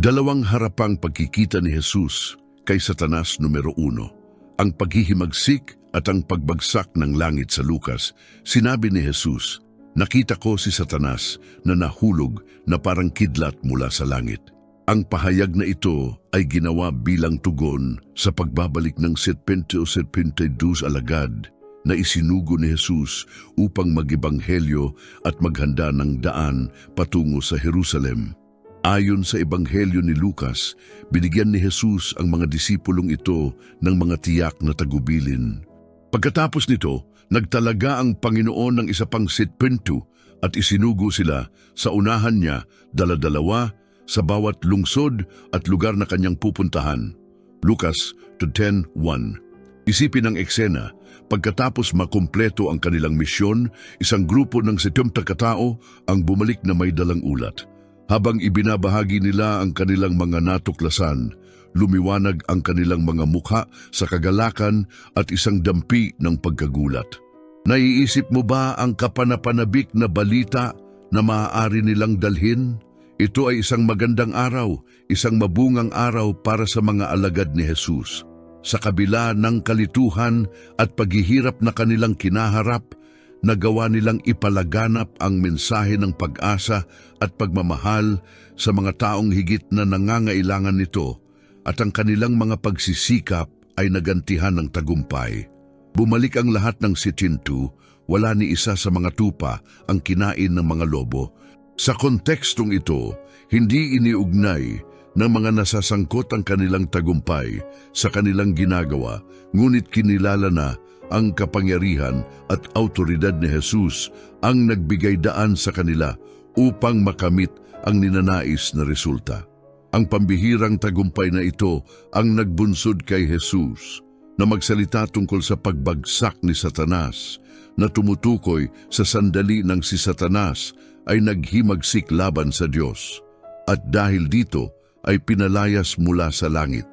Dalawang harapang pagkikita ni Jesus kay Satanas numero uno. Ang paghihimagsik at ang pagbagsak ng langit sa Lukas. Sinabi ni Jesus, Nakita ko si Satanas na nahulog na parang kidlat mula sa langit. Ang pahayag na ito ay ginawa bilang tugon sa pagbabalik ng 70 o 72 alagad na isinugo ni Jesus upang magibanghelyo at maghanda ng daan patungo sa Jerusalem. Ayon sa Ebanghelyo ni Lucas, binigyan ni Jesus ang mga disipulong ito ng mga tiyak na tagubilin. Pagkatapos nito, nagtalaga ang Panginoon ng isa pang sitpento at isinugo sila sa unahan niya daladalawa sa bawat lungsod at lugar na kanyang pupuntahan. Lucas 10.1 Isipin ang eksena, pagkatapos makumpleto ang kanilang misyon, isang grupo ng sityumta katao ang bumalik na may dalang ulat. Habang ibinabahagi nila ang kanilang mga natuklasan, lumiwanag ang kanilang mga mukha sa kagalakan at isang dampi ng pagkagulat. Naiisip mo ba ang kapanapanabik na balita na maaari nilang dalhin? Ito ay isang magandang araw, isang mabungang araw para sa mga alagad ni Jesus. Sa kabila ng kalituhan at paghihirap na kanilang kinaharap, nagawa nilang ipalaganap ang mensahe ng pag-asa at pagmamahal sa mga taong higit na nangangailangan nito at ang kanilang mga pagsisikap ay nagantihan ng tagumpay. Bumalik ang lahat ng sitintu, wala ni isa sa mga tupa ang kinain ng mga lobo. Sa kontekstong ito, hindi iniugnay ng mga nasasangkot ang kanilang tagumpay sa kanilang ginagawa, ngunit kinilala na ang kapangyarihan at autoridad ni Jesus ang nagbigay daan sa kanila upang makamit ang ninanais na resulta. Ang pambihirang tagumpay na ito ang nagbunsod kay Jesus na magsalita tungkol sa pagbagsak ni Satanas na tumutukoy sa sandali ng si Satanas ay naghimagsik laban sa Diyos at dahil dito ay pinalayas mula sa langit.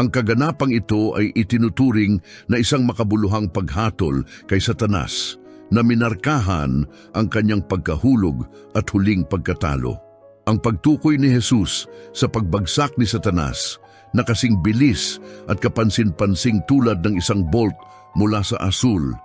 Ang kaganapang ito ay itinuturing na isang makabuluhang paghatol kay Satanas na minarkahan ang kanyang pagkahulog at huling pagkatalo. Ang pagtukoy ni Jesus sa pagbagsak ni Satanas na kasing bilis at kapansin-pansing tulad ng isang bolt mula sa asul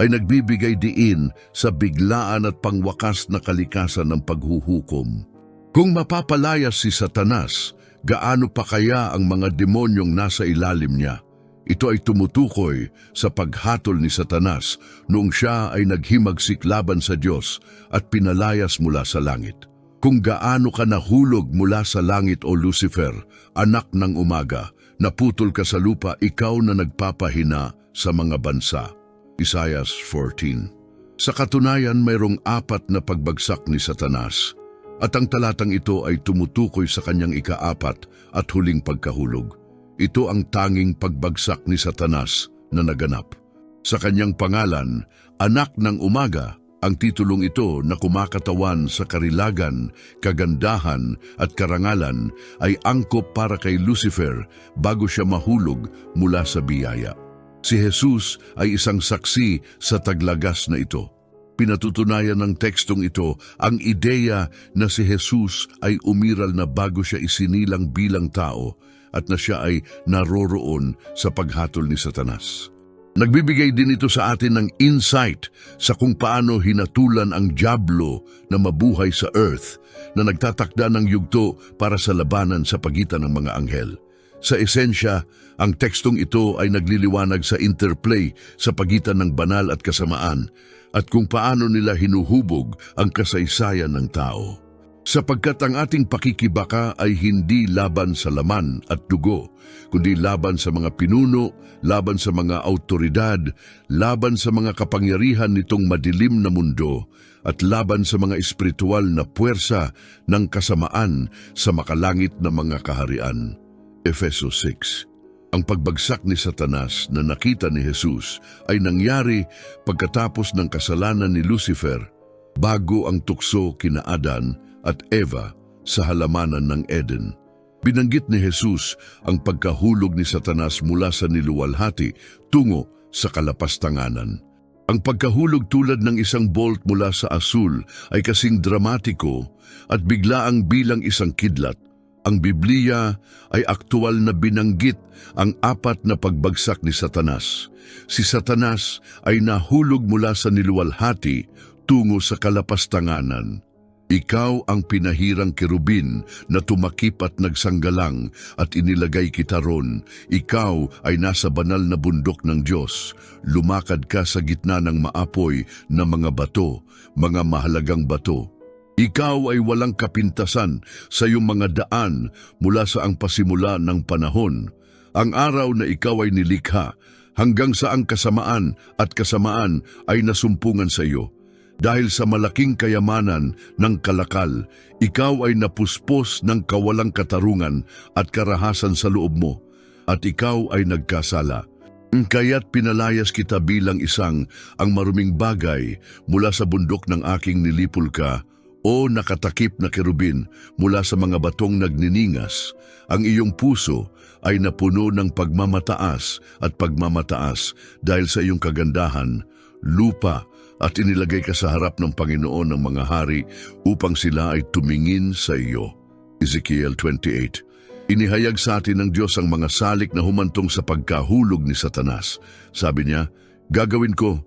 ay nagbibigay diin sa biglaan at pangwakas na kalikasan ng paghuhukom. Kung mapapalayas si Satanas, gaano pa kaya ang mga demonyong nasa ilalim niya? Ito ay tumutukoy sa paghatol ni Satanas noong siya ay naghimagsik laban sa Diyos at pinalayas mula sa langit. Kung gaano ka nahulog mula sa langit o Lucifer, anak ng umaga, naputol ka sa lupa ikaw na nagpapahina sa mga bansa. Isaiah 14 Sa katunayan mayroong apat na pagbagsak ni Satanas at ang talatang ito ay tumutukoy sa kanyang ikaapat at huling pagkahulog. Ito ang tanging pagbagsak ni Satanas na naganap. Sa kanyang pangalan, Anak ng Umaga, ang titulong ito na kumakatawan sa karilagan, kagandahan at karangalan ay angkop para kay Lucifer bago siya mahulog mula sa biyaya. Si Jesus ay isang saksi sa taglagas na ito. Pinatutunayan ng tekstong ito ang ideya na si Jesus ay umiral na bago siya isinilang bilang tao at na siya ay naroroon sa paghatol ni Satanas. Nagbibigay din ito sa atin ng insight sa kung paano hinatulan ang Diablo na mabuhay sa earth na nagtatakda ng yugto para sa labanan sa pagitan ng mga anghel. Sa esensya, ang tekstong ito ay nagliliwanag sa interplay sa pagitan ng banal at kasamaan at kung paano nila hinuhubog ang kasaysayan ng tao. Sapagkat ang ating pakikibaka ay hindi laban sa laman at dugo, kundi laban sa mga pinuno, laban sa mga autoridad, laban sa mga kapangyarihan nitong madilim na mundo, at laban sa mga espiritual na puwersa ng kasamaan sa makalangit na mga kaharian. Efeso 6 ang pagbagsak ni Satanas na nakita ni Jesus ay nangyari pagkatapos ng kasalanan ni Lucifer bago ang tukso kina Adan at Eva sa halamanan ng Eden. Binanggit ni Jesus ang pagkahulog ni Satanas mula sa niluwalhati tungo sa kalapastanganan. Ang pagkahulog tulad ng isang bolt mula sa asul ay kasing dramatiko at biglaang bilang isang kidlat Ang Biblia ay aktual na binanggit ang apat na pagbagsak ni Satanas. Si Satanas ay nahulog mula sa niluwalhati tungo sa kalapastanganan. Ikaw ang pinahirang kerubin na tumakip at nagsanggalang at inilagay kita ron. Ikaw ay nasa banal na bundok ng Diyos. Lumakad ka sa gitna ng maapoy na mga bato, mga mahalagang bato. Ikaw ay walang kapintasan sa iyong mga daan mula sa ang pasimula ng panahon. Ang araw na ikaw ay nilikha, hanggang sa ang kasamaan at kasamaan ay nasumpungan sa iyo. Dahil sa malaking kayamanan ng kalakal, ikaw ay napuspos ng kawalang katarungan at karahasan sa loob mo, at ikaw ay nagkasala. Kaya't pinalayas kita bilang isang ang maruming bagay mula sa bundok ng aking nilipol ka, o nakatakip na kerubin mula sa mga batong nagniningas. Ang iyong puso ay napuno ng pagmamataas at pagmamataas dahil sa iyong kagandahan, lupa at inilagay ka sa harap ng Panginoon ng mga hari upang sila ay tumingin sa iyo. Ezekiel 28 Inihayag sa atin ng Diyos ang mga salik na humantong sa pagkahulog ni Satanas. Sabi niya, Gagawin ko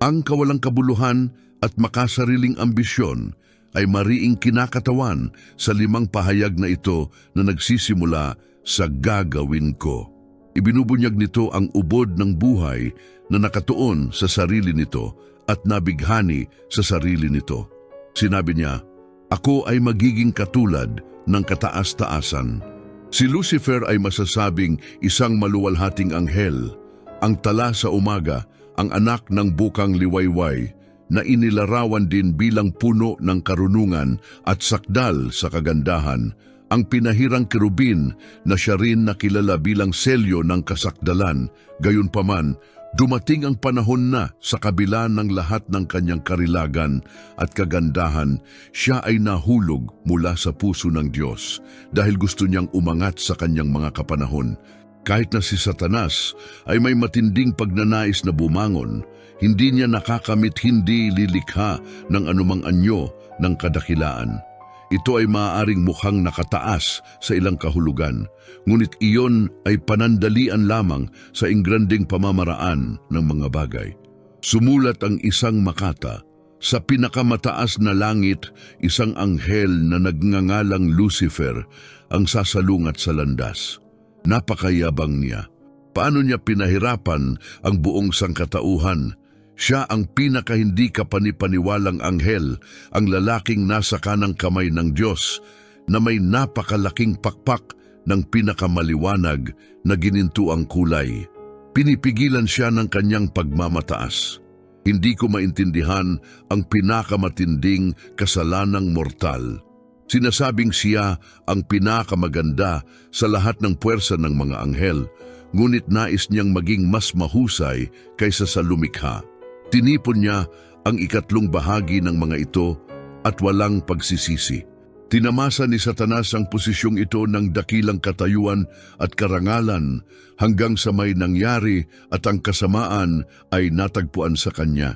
ang kawalang kabuluhan at makasariling ambisyon ay mariing kinakatawan sa limang pahayag na ito na nagsisimula sa gagawin ko. Ibinubunyag nito ang ubod ng buhay na nakatuon sa sarili nito at nabighani sa sarili nito. Sinabi niya, Ako ay magiging katulad ng kataas-taasan. Si Lucifer ay masasabing isang maluwalhating anghel, ang tala sa umaga, ang anak ng bukang liwayway, na inilarawan din bilang puno ng karunungan at sakdal sa kagandahan, ang pinahirang kerubin na siya rin nakilala bilang selyo ng kasakdalan, gayunpaman, dumating ang panahon na sa kabila ng lahat ng kanyang karilagan at kagandahan, siya ay nahulog mula sa puso ng Diyos dahil gusto niyang umangat sa kanyang mga kapanahon. Kahit na si Satanas ay may matinding pagnanais na bumangon, hindi niya nakakamit hindi lilikha ng anumang anyo ng kadakilaan. Ito ay maaaring mukhang nakataas sa ilang kahulugan, ngunit iyon ay panandalian lamang sa ingranding pamamaraan ng mga bagay. Sumulat ang isang makata, sa pinakamataas na langit, isang anghel na nagngangalang Lucifer ang sasalungat sa landas. Napakayabang niya. Paano niya pinahirapan ang buong sangkatauhan? Siya ang pinaka hindi kapanipaniwalang anghel, ang lalaking nasa kanang kamay ng Diyos, na may napakalaking pakpak ng pinakamaliwanag na ginintuang kulay. Pinipigilan siya ng kanyang pagmamataas. Hindi ko maintindihan ang pinakamatinding kasalanang mortal. Sinasabing siya ang pinakamaganda sa lahat ng puwersa ng mga anghel, ngunit nais niyang maging mas mahusay kaysa sa lumikha. Tinipon niya ang ikatlong bahagi ng mga ito at walang pagsisisi. Tinamasa ni Satanas ang posisyong ito ng dakilang katayuan at karangalan hanggang sa may nangyari at ang kasamaan ay natagpuan sa kanya.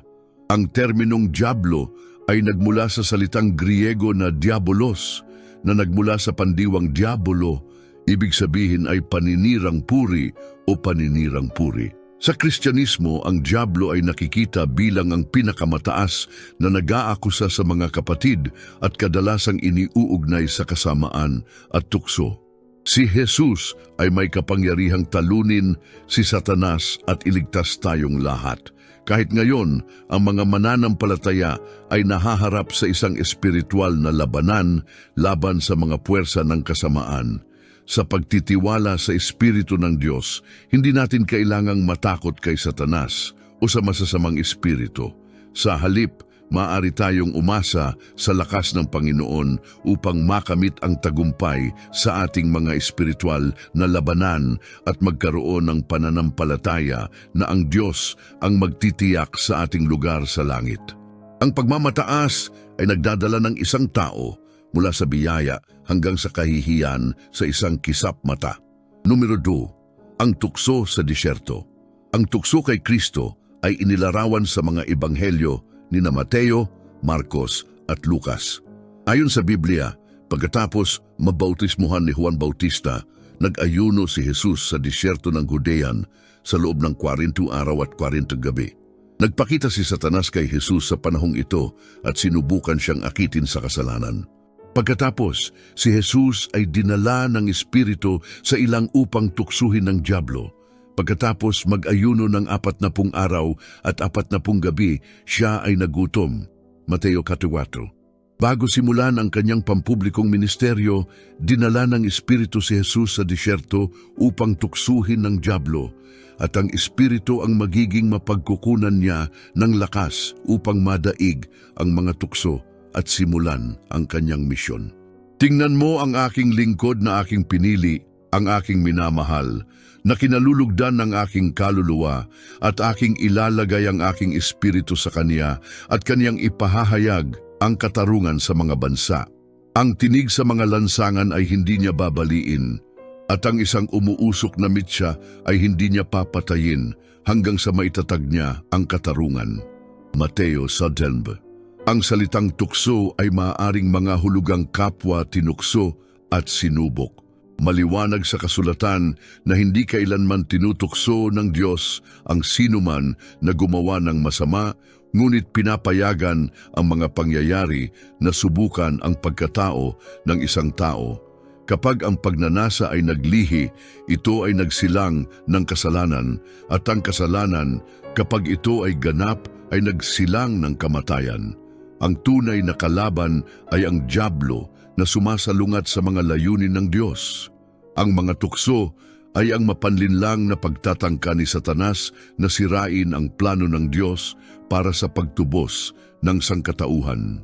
Ang terminong Diablo ay nagmula sa salitang Griego na diabolos na nagmula sa pandiwang diabolo, ibig sabihin ay paninirang puri o paninirang puri. Sa Kristyanismo, ang Diablo ay nakikita bilang ang pinakamataas na nag-aakusa sa mga kapatid at kadalasang iniuugnay sa kasamaan at tukso. Si Jesus ay may kapangyarihang talunin si Satanas at iligtas tayong lahat. Kahit ngayon, ang mga mananampalataya ay nahaharap sa isang espiritual na labanan laban sa mga puwersa ng kasamaan. Sa pagtitiwala sa Espiritu ng Diyos, hindi natin kailangang matakot kay Satanas o sa masasamang espiritu. Sa halip, maaari tayong umasa sa lakas ng Panginoon upang makamit ang tagumpay sa ating mga espiritual na labanan at magkaroon ng pananampalataya na ang Diyos ang magtitiyak sa ating lugar sa langit. Ang pagmamataas ay nagdadala ng isang tao mula sa biyaya hanggang sa kahihiyan sa isang kisap mata. Numero 2. Ang tukso sa disyerto. Ang tukso kay Kristo ay inilarawan sa mga ebanghelyo ni na Mateo, Marcos at Lucas. Ayon sa Biblia, Pagkatapos mabautismuhan ni Juan Bautista, nag-ayuno si Jesus sa disyerto ng Judean sa loob ng 40 araw at 40 gabi. Nagpakita si Satanas kay Jesus sa panahong ito at sinubukan siyang akitin sa kasalanan. Pagkatapos, si Jesus ay dinala ng Espiritu sa ilang upang tuksuhin ng Diablo. Pagkatapos mag-ayuno ng apat na pung araw at apat na pung gabi, siya ay nagutom. Mateo 4. Bago simulan ang kanyang pampublikong ministeryo, dinala ng Espiritu si Jesus sa disyerto upang tuksuhin ng Diablo at ang Espiritu ang magiging mapagkukunan niya ng lakas upang madaig ang mga tukso at simulan ang kanyang misyon. Tingnan mo ang aking lingkod na aking pinili, ang aking minamahal, na kinalulugdan ng aking kaluluwa at aking ilalagay ang aking espiritu sa kanya at kanyang ipahahayag ang katarungan sa mga bansa. Ang tinig sa mga lansangan ay hindi niya babaliin at ang isang umuusok na mitya ay hindi niya papatayin hanggang sa maitatag niya ang katarungan. Mateo 7 ang salitang tukso ay maaaring mga hulugang kapwa tinukso at sinubok. Maliwanag sa kasulatan na hindi kailanman tinutukso ng Diyos ang sinuman na gumawa ng masama, ngunit pinapayagan ang mga pangyayari na subukan ang pagkatao ng isang tao. Kapag ang pagnanasa ay naglihi, ito ay nagsilang ng kasalanan at ang kasalanan kapag ito ay ganap ay nagsilang ng kamatayan. Ang tunay na kalaban ay ang Diablo na sumasalungat sa mga layunin ng Diyos. Ang mga tukso ay ang mapanlinlang na pagtatangka ni Satanas na sirain ang plano ng Diyos para sa pagtubos ng sangkatauhan.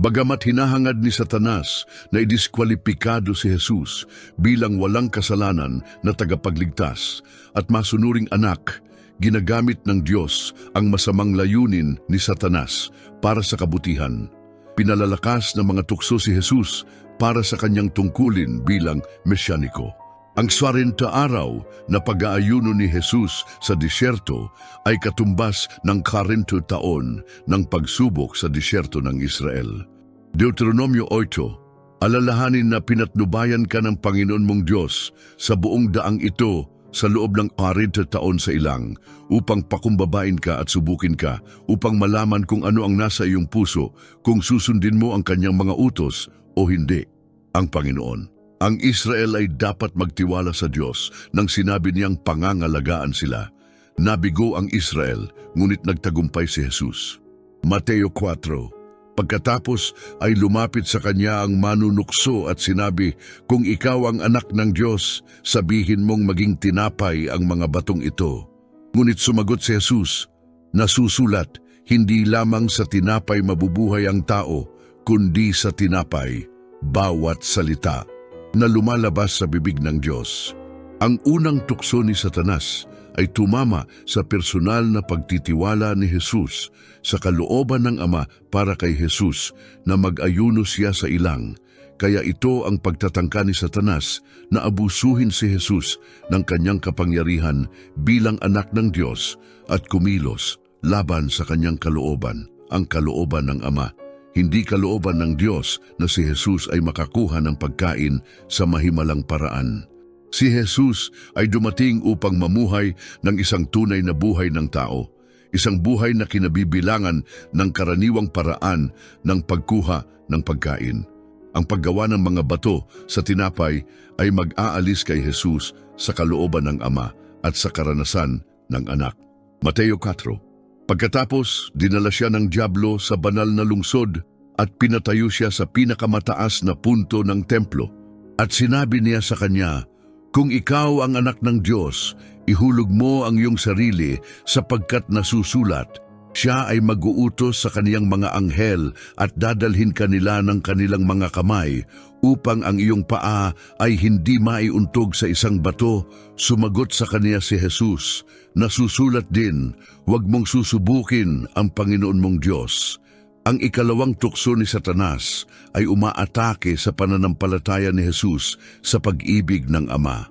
Bagamat hinahangad ni Satanas na idiskwalipikado si Jesus bilang walang kasalanan na tagapagligtas at masunuring anak, ginagamit ng Diyos ang masamang layunin ni Satanas para sa kabutihan. Pinalalakas ng mga tukso si Jesus para sa kanyang tungkulin bilang mesyaniko. Ang 40 araw na pag-aayuno ni Jesus sa disyerto ay katumbas ng 40 taon ng pagsubok sa disyerto ng Israel. Deuteronomio 8, alalahanin na pinatnubayan ka ng Panginoon mong Diyos sa buong daang ito sa loob ng 40 taon sa ilang upang pakumbabain ka at subukin ka upang malaman kung ano ang nasa iyong puso kung susundin mo ang kanyang mga utos o hindi. Ang Panginoon. Ang Israel ay dapat magtiwala sa Diyos nang sinabi niyang pangangalagaan sila. Nabigo ang Israel, ngunit nagtagumpay si Jesus. Mateo 4 Pagkatapos ay lumapit sa kanya ang manunukso at sinabi, Kung ikaw ang anak ng Diyos, sabihin mong maging tinapay ang mga batong ito. Ngunit sumagot si Jesus, Nasusulat, hindi lamang sa tinapay mabubuhay ang tao, kundi sa tinapay, bawat salita, na lumalabas sa bibig ng Diyos. Ang unang tukso ni Satanas ay tumama sa personal na pagtitiwala ni Jesus sa kalooban ng Ama para kay Jesus na mag-ayuno siya sa ilang. Kaya ito ang pagtatangka ni Satanas na abusuhin si Jesus ng kanyang kapangyarihan bilang anak ng Diyos at kumilos laban sa kanyang kalooban, ang kalooban ng Ama. Hindi kalooban ng Diyos na si Jesus ay makakuha ng pagkain sa mahimalang paraan. Si Jesus ay dumating upang mamuhay ng isang tunay na buhay ng tao, isang buhay na kinabibilangan ng karaniwang paraan ng pagkuha ng pagkain. Ang paggawa ng mga bato sa tinapay ay mag-aalis kay Jesus sa kalooban ng Ama at sa karanasan ng anak. Mateo 4 Pagkatapos, dinala siya ng Diablo sa banal na lungsod at pinatayo siya sa pinakamataas na punto ng templo. At sinabi niya sa kanya, kung ikaw ang anak ng Diyos, ihulog mo ang iyong sarili sapagkat nasusulat, siya ay mag-uutos sa kaniyang mga anghel at dadalhin kanila ng kanilang mga kamay upang ang iyong paa ay hindi maiuntog sa isang bato. Sumagot sa kaniya si Jesus, nasusulat din, huwag mong susubukin ang Panginoon mong Diyos. Ang ikalawang tukso ni Satanas ay umaatake sa pananampalataya ni Jesus sa pag-ibig ng Ama.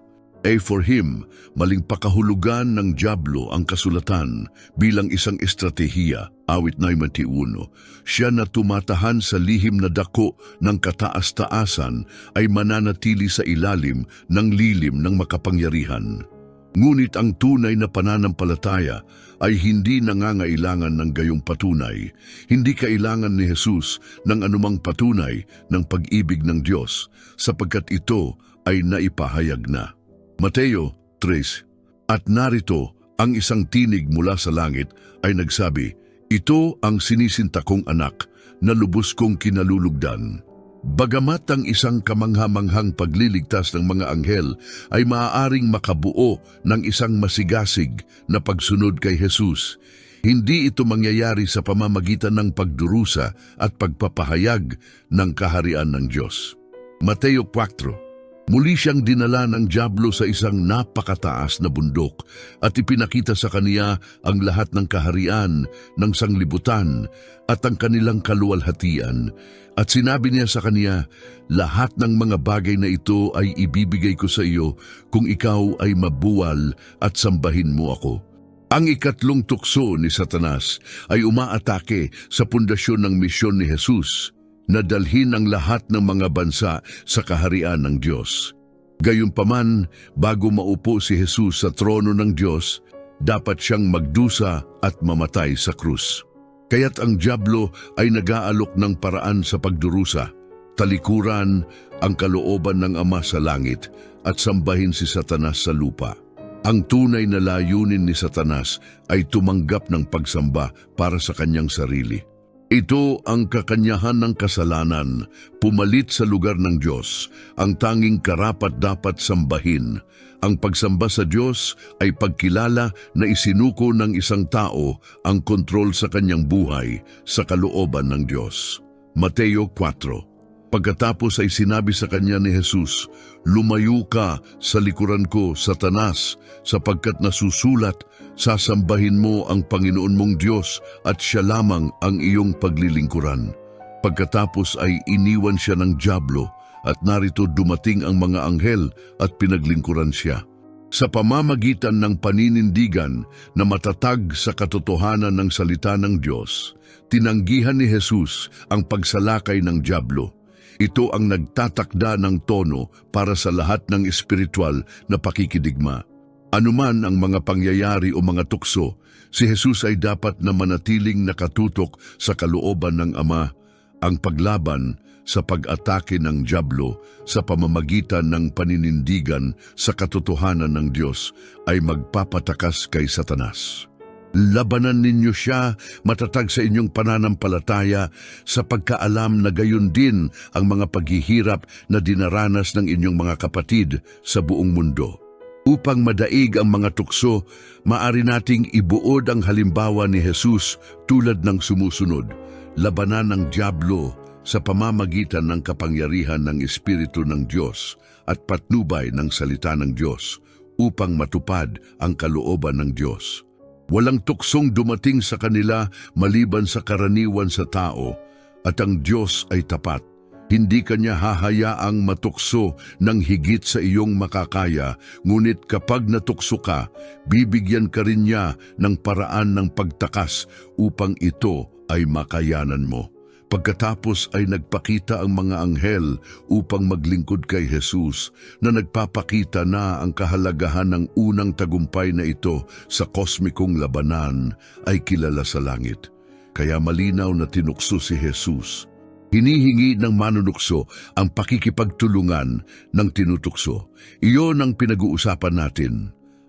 A for him, maling pakahulugan ng Diablo ang kasulatan bilang isang estratehiya, awit 91. Siya na tumatahan sa lihim na dako ng kataas-taasan ay mananatili sa ilalim ng lilim ng makapangyarihan. Ngunit ang tunay na pananampalataya ay hindi nangangailangan ng gayong patunay. Hindi kailangan ni Jesus ng anumang patunay ng pag-ibig ng Diyos sapagkat ito ay naipahayag na. Mateo 3 At narito ang isang tinig mula sa langit ay nagsabi, Ito ang sinisinta kong anak na lubos kong kinalulugdan. Bagamat ang isang kamanghamanghang pagliligtas ng mga anghel ay maaaring makabuo ng isang masigasig na pagsunod kay Jesus, hindi ito mangyayari sa pamamagitan ng pagdurusa at pagpapahayag ng kaharian ng Diyos. Mateo 4 Muli siyang dinala ng Diablo sa isang napakataas na bundok at ipinakita sa kaniya ang lahat ng kaharian ng sanglibutan at ang kanilang kaluwalhatian. At sinabi niya sa kaniya, lahat ng mga bagay na ito ay ibibigay ko sa iyo kung ikaw ay mabuwal at sambahin mo ako. Ang ikatlong tukso ni Satanas ay umaatake sa pundasyon ng misyon ni Jesus na dalhin ang lahat ng mga bansa sa kaharian ng Diyos. Gayunpaman, bago maupo si Jesus sa trono ng Diyos, dapat siyang magdusa at mamatay sa krus. Kaya't ang Diablo ay nag-aalok ng paraan sa pagdurusa, talikuran ang kalooban ng Ama sa langit at sambahin si Satanas sa lupa. Ang tunay na layunin ni Satanas ay tumanggap ng pagsamba para sa kanyang sarili. Ito ang kakanyahan ng kasalanan, pumalit sa lugar ng Diyos, ang tanging karapat dapat sambahin. Ang pagsamba sa Diyos ay pagkilala na isinuko ng isang tao ang kontrol sa kanyang buhay sa kalooban ng Diyos. Mateo 4 Pagkatapos ay sinabi sa kanya ni Jesus, Lumayo ka sa likuran ko, Satanas, sapagkat nasusulat, sasambahin mo ang Panginoon mong Diyos at siya lamang ang iyong paglilingkuran. Pagkatapos ay iniwan siya ng Diablo at narito dumating ang mga anghel at pinaglingkuran siya. Sa pamamagitan ng paninindigan na matatag sa katotohanan ng salita ng Diyos, tinanggihan ni Jesus ang pagsalakay ng Diablo. Ito ang nagtatakda ng tono para sa lahat ng espiritual na pakikidigma. Anuman ang mga pangyayari o mga tukso, si Jesus ay dapat na manatiling nakatutok sa kalooban ng Ama. Ang paglaban sa pag-atake ng Diablo sa pamamagitan ng paninindigan sa katotohanan ng Diyos ay magpapatakas kay Satanas. Labanan ninyo siya matatag sa inyong pananampalataya sa pagkaalam na gayon din ang mga paghihirap na dinaranas ng inyong mga kapatid sa buong mundo. Upang madaig ang mga tukso, maari nating ibuod ang halimbawa ni Jesus tulad ng sumusunod, labanan ng Diablo sa pamamagitan ng kapangyarihan ng Espiritu ng Diyos at patnubay ng salita ng Diyos upang matupad ang kalooban ng Diyos. Walang tuksong dumating sa kanila maliban sa karaniwan sa tao at ang Diyos ay tapat. Hindi kanya hahayaang matukso ng higit sa iyong makakaya, ngunit kapag natukso ka, bibigyan ka rin niya ng paraan ng pagtakas upang ito ay makayanan mo. Pagkatapos ay nagpakita ang mga anghel upang maglingkod kay Jesus na nagpapakita na ang kahalagahan ng unang tagumpay na ito sa kosmikong labanan ay kilala sa langit. Kaya malinaw na tinukso si Jesus. Hinihingi ng manunukso ang pakikipagtulungan ng tinutukso. Iyon ang pinag-uusapan natin.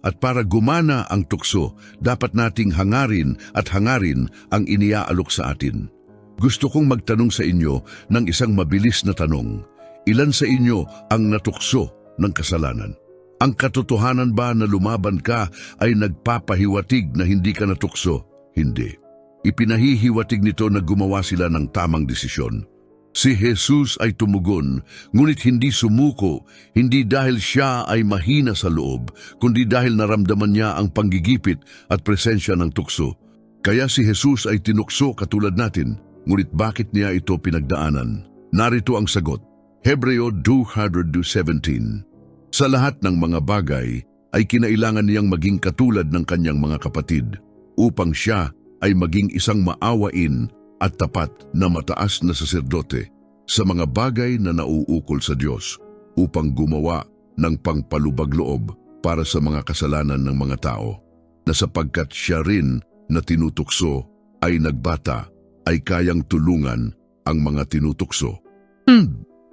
At para gumana ang tukso, dapat nating hangarin at hangarin ang iniaalok sa atin. Gusto kong magtanong sa inyo ng isang mabilis na tanong. Ilan sa inyo ang natukso ng kasalanan? Ang katotohanan ba na lumaban ka ay nagpapahiwatig na hindi ka natukso? Hindi. Ipinahihiwatig nito na gumawa sila ng tamang desisyon. Si Jesus ay tumugon, ngunit hindi sumuko, hindi dahil siya ay mahina sa loob, kundi dahil naramdaman niya ang panggigipit at presensya ng tukso. Kaya si Jesus ay tinukso katulad natin. Ngunit bakit niya ito pinagdaanan? Narito ang sagot. Hebreo 2.17 Sa lahat ng mga bagay ay kinailangan niyang maging katulad ng kanyang mga kapatid upang siya ay maging isang maawain at tapat na mataas na saserdote sa mga bagay na nauukol sa Diyos upang gumawa ng pangpalubag loob para sa mga kasalanan ng mga tao na sapagkat siya rin na tinutukso ay nagbata ay kayang tulungan ang mga tinutukso.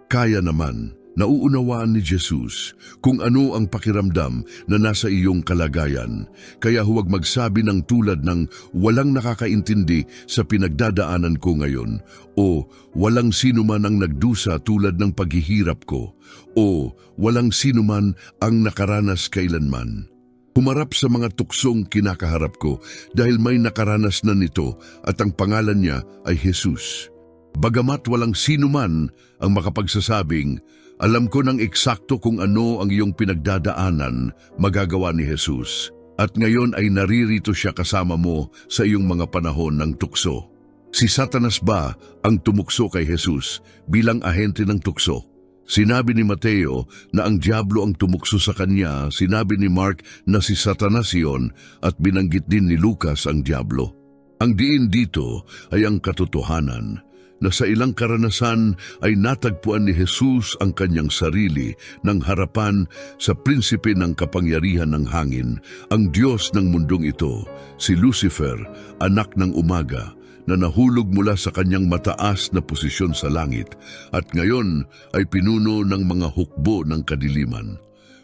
Kaya naman, nauunawaan ni Jesus kung ano ang pakiramdam na nasa iyong kalagayan, kaya huwag magsabi ng tulad ng walang nakakaintindi sa pinagdadaanan ko ngayon, o walang sino man ang nagdusa tulad ng paghihirap ko, o walang sino man ang nakaranas kailanman. Humarap sa mga tuksong kinakaharap ko dahil may nakaranas na nito at ang pangalan niya ay Jesus. Bagamat walang sino man ang makapagsasabing, alam ko ng eksakto kung ano ang iyong pinagdadaanan, magagawa ni Jesus. At ngayon ay naririto siya kasama mo sa iyong mga panahon ng tukso. Si Satanas ba ang tumukso kay Jesus bilang ahente ng tukso? Sinabi ni Mateo na ang Diablo ang tumukso sa kanya, sinabi ni Mark na si Satanas iyon at binanggit din ni Lucas ang Diablo. Ang diin dito ay ang katotohanan na sa ilang karanasan ay natagpuan ni Jesus ang kanyang sarili ng harapan sa prinsipe ng kapangyarihan ng hangin, ang Diyos ng mundong ito, si Lucifer, anak ng umaga, na nahulog mula sa kanyang mataas na posisyon sa langit at ngayon ay pinuno ng mga hukbo ng kadiliman.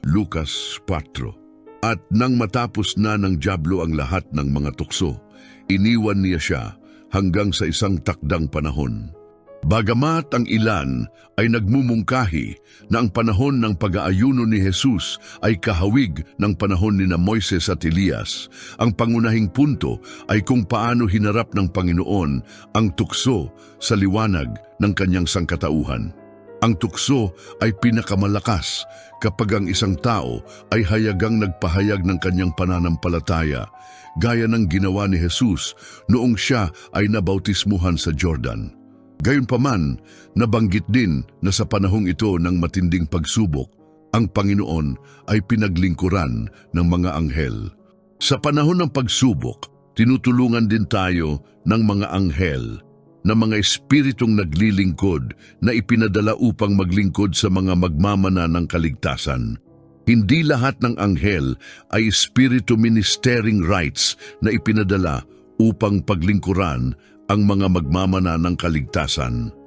Lucas 4 At nang matapos na ng Diablo ang lahat ng mga tukso, iniwan niya siya hanggang sa isang takdang panahon. Bagamat ang ilan ay nagmumungkahi na ang panahon ng pag-aayuno ni Jesus ay kahawig ng panahon ni na Moises at Elias, ang pangunahing punto ay kung paano hinarap ng Panginoon ang tukso sa liwanag ng kanyang sangkatauhan. Ang tukso ay pinakamalakas kapag ang isang tao ay hayagang nagpahayag ng kanyang pananampalataya, gaya ng ginawa ni Jesus noong siya ay nabautismuhan sa Jordan. Gayunpaman, nabanggit din na sa panahong ito ng matinding pagsubok, ang Panginoon ay pinaglingkuran ng mga anghel. Sa panahon ng pagsubok, tinutulungan din tayo ng mga anghel na mga espiritong naglilingkod na ipinadala upang maglingkod sa mga magmamana ng kaligtasan. Hindi lahat ng anghel ay espiritu ministering rights na ipinadala upang paglingkuran ang mga magmamana ng kaligtasan.